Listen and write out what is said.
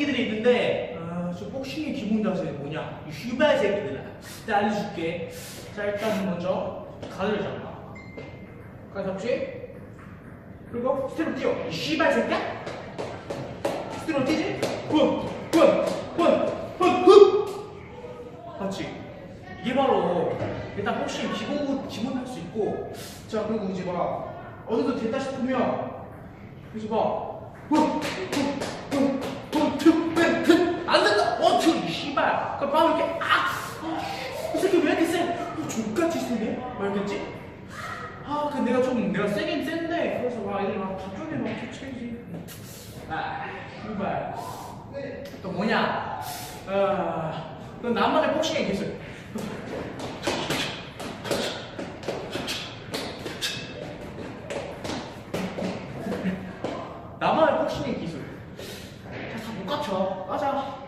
새끼들이 있는데 어, 저 복싱의 기본 자세 뭐냐? 이 슈발 새끼들아. 내가 알려줄게. 자 일단 먼저 가드를 잡아. 가드 잡지? 그리고 스텝을 뛰어. 이 슈발 새끼야? 스텝을 뛰지? 굿굿굿굿굿! 맞지? 이게 바로 일단 복싱 기본 기본 할 수 있고 자 그리고 이제 막 어느 정도 됐다 싶으면 그래서 막 그럼 바로 이렇게 아! 이 새끼 왜 이렇게 세? 이 족같이 세네? 막 이랬겠지? 아, 근데 내가 좀 내가 세긴 센데 그래서 막 애들 막 답변에 막 개체지 아, 씨발 또 뭐냐? 아, 그건 나만의 복싱의 기술 나만의 복싱의 기술 다못 갖춰. 가자.